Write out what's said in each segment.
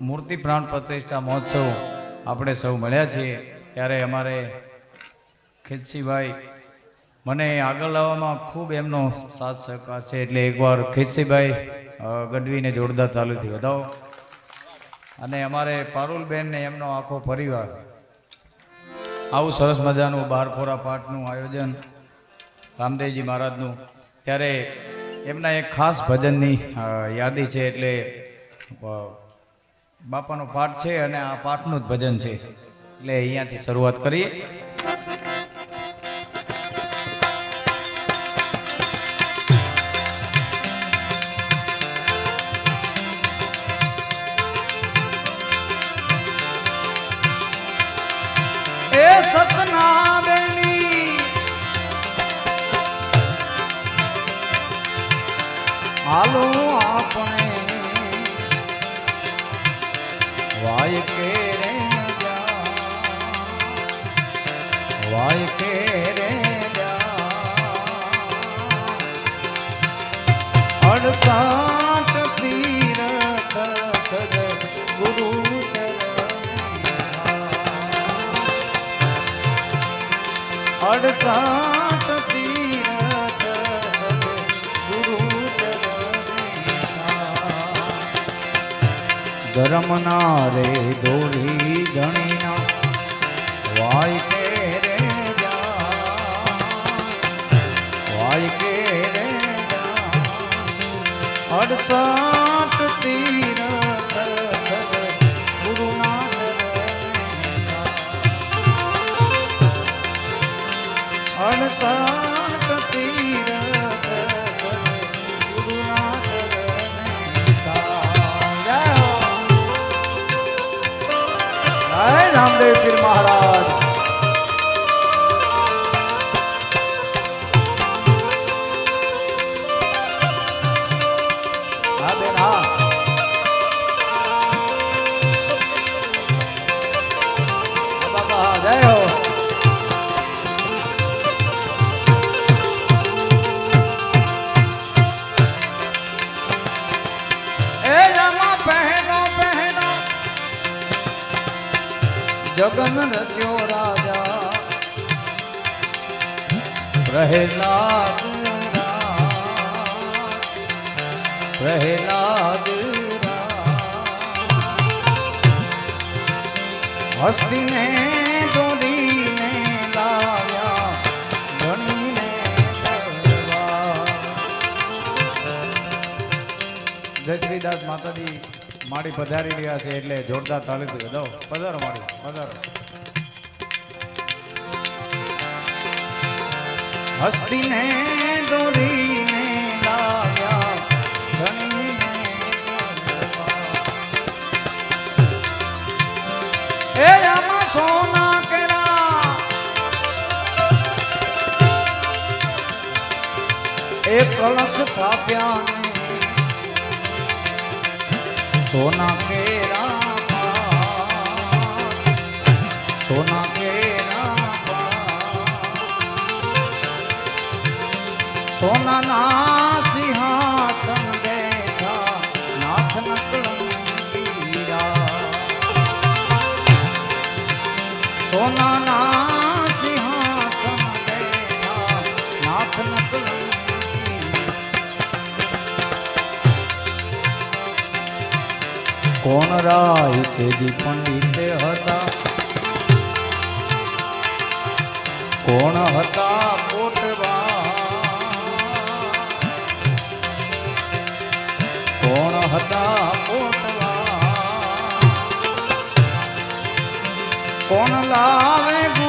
મૂર્તિ પ્રાણ પ્રતિષ્ઠા મહોત્સવ આપણે સૌ મળ્યા છીએ. ત્યારે અમારે ખીચસીભાઈ મને આગળ લાવવામાં ખૂબ એમનો સાથ સહકાર છે. એટલે એકવાર ખીચસીભાઈ ગઢવીને જોરદાર તાલુથી વધાવો. અને અમારે પારુલબેનને એમનો આખો પરિવાર. આવું સરસ મજાનું બારફોરા પાઠનું આયોજન રામદેવજી મહારાજનું. ત્યારે એમના એક ખાસ ભજનની યાદી છે. એટલે બાપાનો પાઠ છે અને આ પાઠનું જ ભજન છે. એટલે અહીંયાથી શરૂઆત કરીએ. હાલો આપણે વાય કે રે વાય કે રે જા અડસાઠ તીરથ સદ ગુરુ અડસાઠ ધર્મના રે દોરી ધણીના વાય કે રે વાય કે રે અડસઠ તીરથ સદ અડસઠ રામદેવ પીર મહારાજ. રચ્યો રાજા. પ્રહલાદ પ્રહલાદ હસ્તીને દોરીને લાવ્યા ધણીને તલવાર. જય શ્રીદાસ માતાજી માડી પધારી રહ્યા છે એટલે જોરદાર તાળીથી વધાવો પધારો માડી પધારો. હસ્તીને દોરીને લાવ્યા ધણીને. એ આમાં સોના કેરા એ કળશ સ્થાપ્યા સોના કેરા સોના પાટ. સોનાના સિંહાસન બેઠા નાથ નકળંગીરા સોનાના સિંહાસન બેઠા નાથ નકળંગીરા કોણ રાય તેજી પંડિત હતા કોણ હતા કોટવા કોણ હતા કોણ લાવે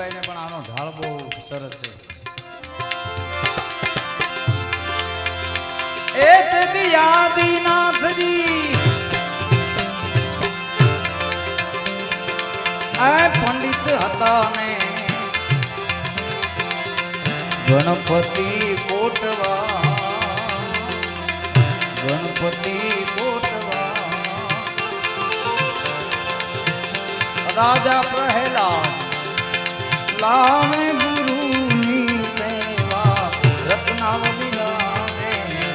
મારા પણ આનો ઢાળ બહુ સરસ છે. એ પંડિત હતા ને. ગણપતિ કોટવા ગણપતિ કોટવા રાજા પ્રહલાદ. લાવે ગુરુની સેવા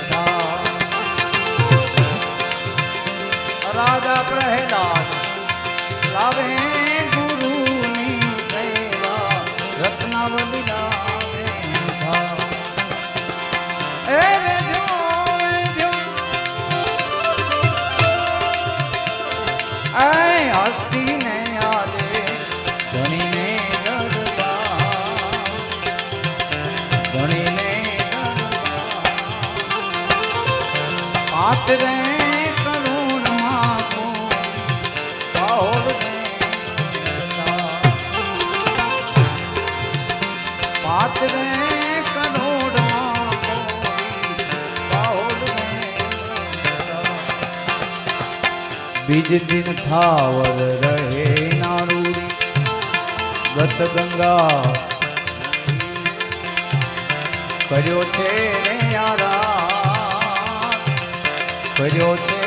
થા રાજા પ્રહલાદ લાવે બીજ દિન થાવર રહે નારૂડી ગત ગંગા કર્યો છે યારા કર્યો છે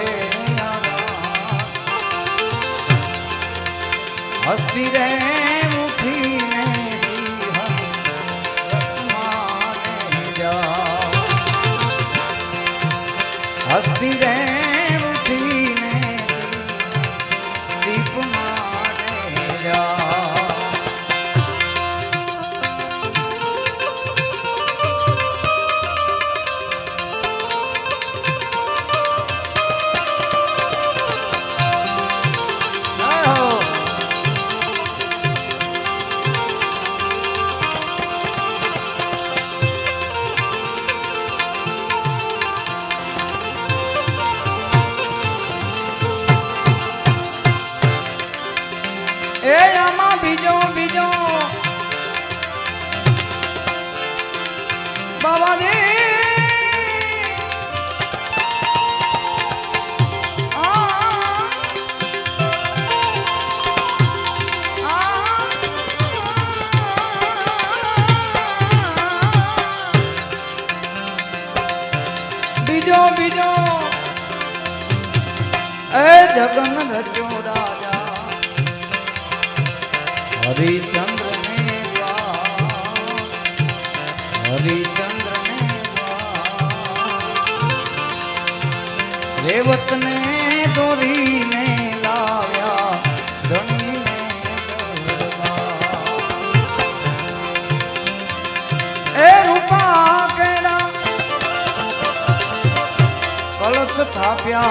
હસ્તી રે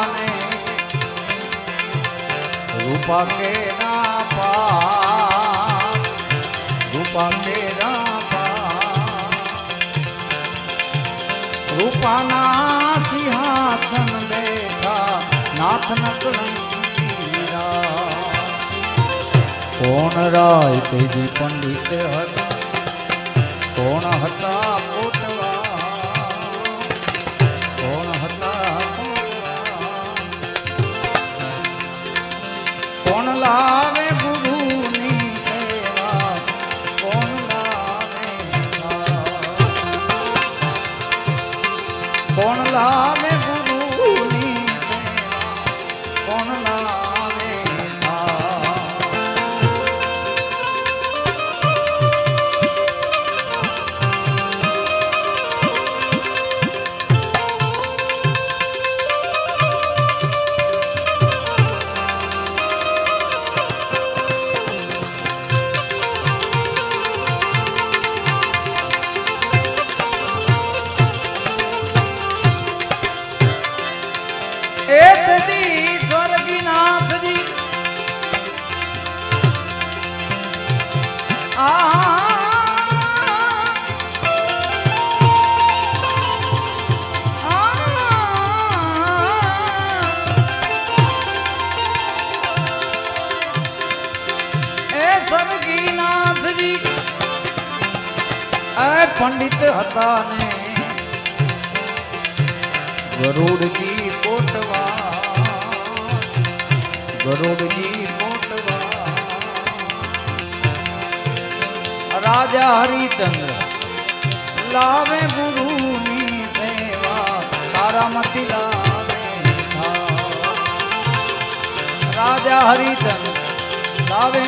ને રૂપા કે ના પા રૂપા કે ના પા રૂપાના સિંહાસન બેઠા નાથ નકલંકીરા કોણ રાય તેજી પંડિત હતા? કોણ હતા ગરુડજી કોટવા ગરુડજી કોટવા રાજા હરિચંદ્ર લાવે ગુરુની સેવા તારામતી લાવે. રાજા હરિચંદ્ર લાવે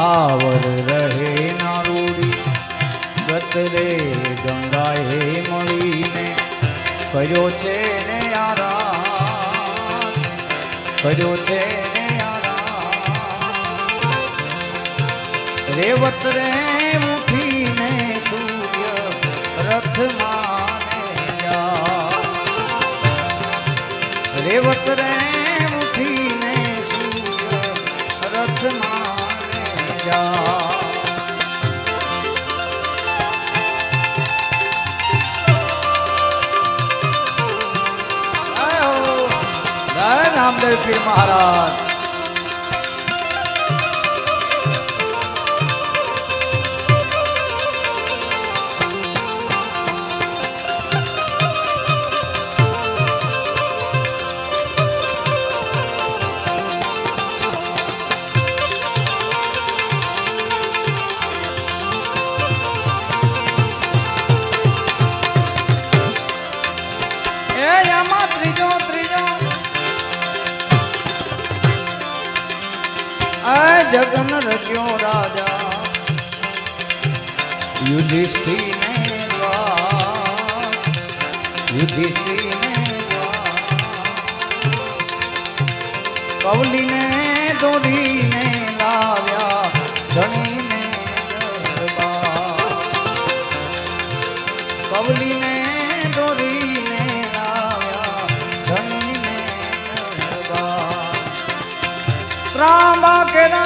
દિન થાવર રહે નારૂડી ગત રે ગંગાએ મળીને કર્યો છે ને આરા કર્યો છે ને આરા રેવત રે ઉઠીને સૂર્ય રથ માને જા રેવત રે નામદેવ પીર મહારાજ. યુધિષ્ઠિર ને યુધિષ્ઠિર ને કવલીને દોરીને લાવ્યા ધણીને કવલીને દોરીને લાવ્યા ધણીને રામા ત્રાંબા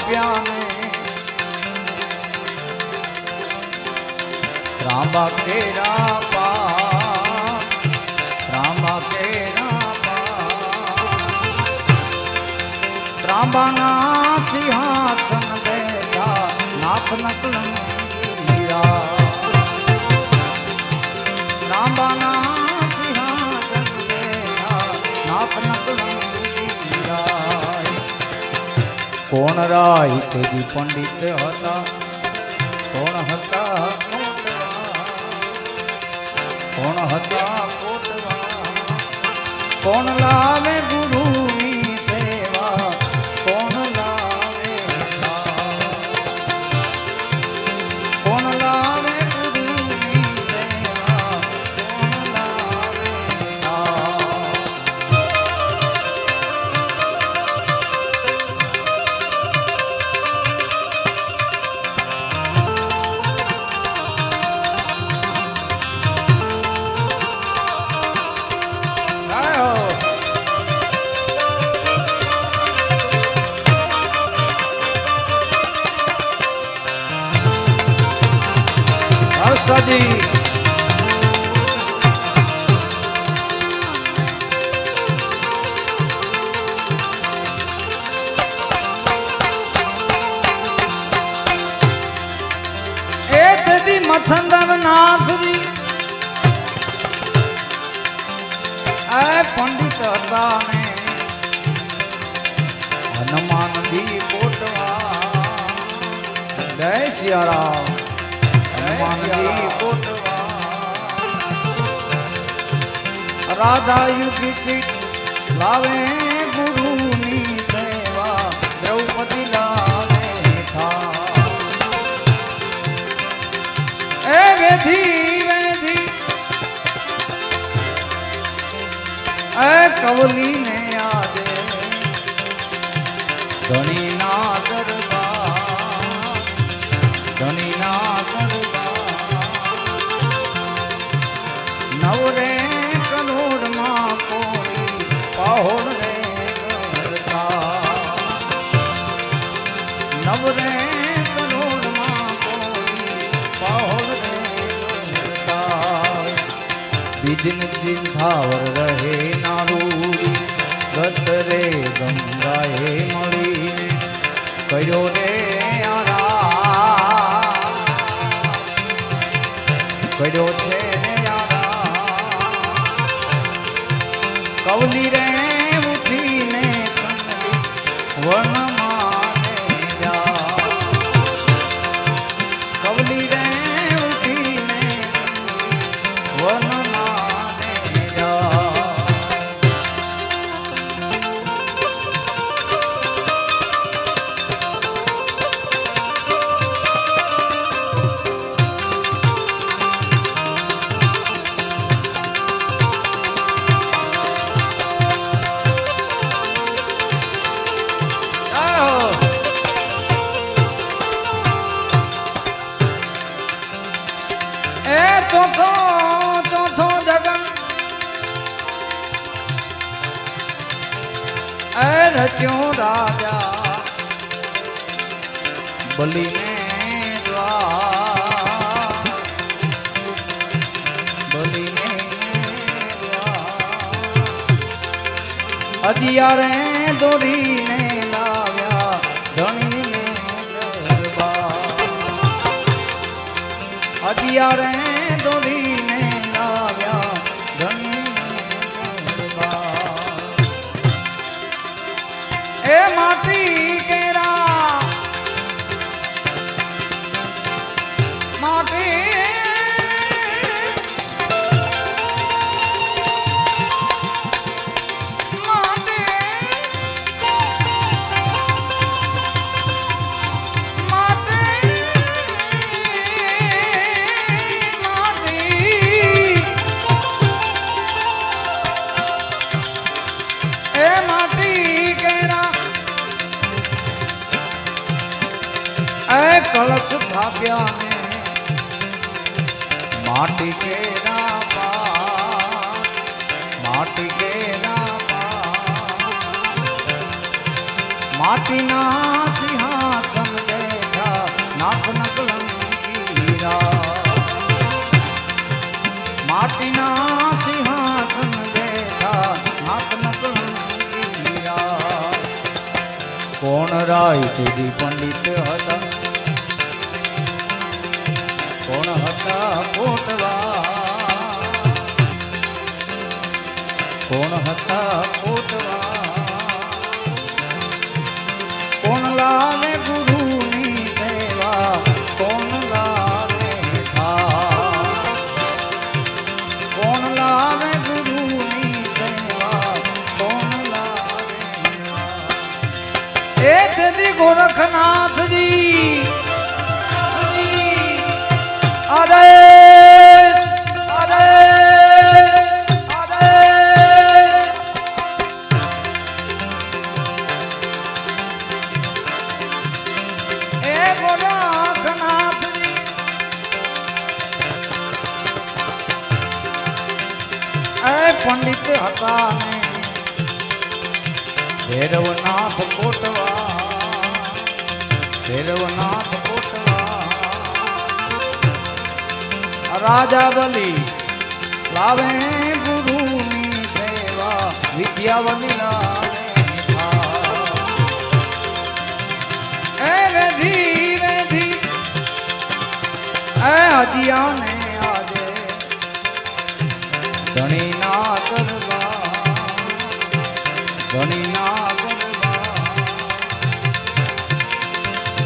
આપ્યા ને રામા કેરા પા, રામા કેરા પા. રામાના સિંહાસન બેઠા નાથ નકલન મીરા રામાના સિંહાસન બેઠા નાથ નકલન કોણ રાય તેજી પંડિત હતા કોણ હતા? કોણ હતા? કોણ લાવે ગુરુની હનુમાન દી કોટવા જય સિયારામ હનુમાન દી કોટવા રાધા યુધિષ્ઠિર લાવે ગુરુની સેવા દ્રૌપદી લાવે થા એ વેધી વેધી એ કવલી વિધિન દિન ભાવર રહે નારૂરી ગત રે ગંગાએ મળી કર્યો રે કર્યો છે કવલી રે রে કળશ થાપ્યા ને માટી કેરા પા માટી કેરા પા માટીના સિંહાસન બેઠા નાથ નકલમ હીરા માટીના સિંહાસન બેઠા નાથ નકલમ હીરા ભાઈ તેથી પંડિત હતા હતા ખોટવા કોણ લાવે ભૈરવનાથ કોટવા ભૈરવનાથ કોટવા રાજા બલી લાવે ગુરુની સેવા વિદ્યાવલી લાવે. એ વેધી, એ હજિયાને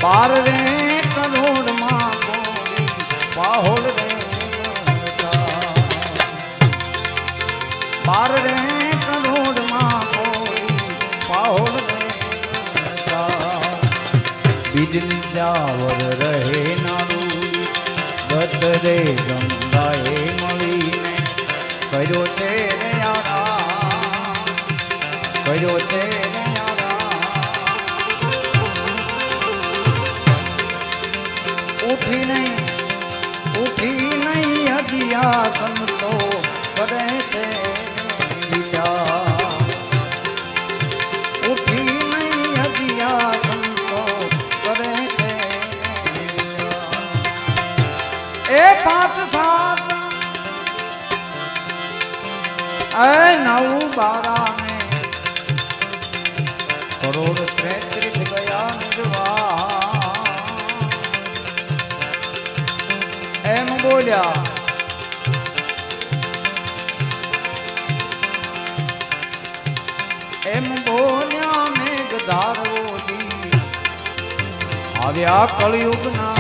બાર રે કરોડમાં કોઈ પાહોળ રે. બાર રે કરોડમાં કોઈ પાહોળ બીજલી જાવર રહે નારું બતરે ગંગાએ મળીને કર્યો છે કર્યો છે આવ્યા કળયુગના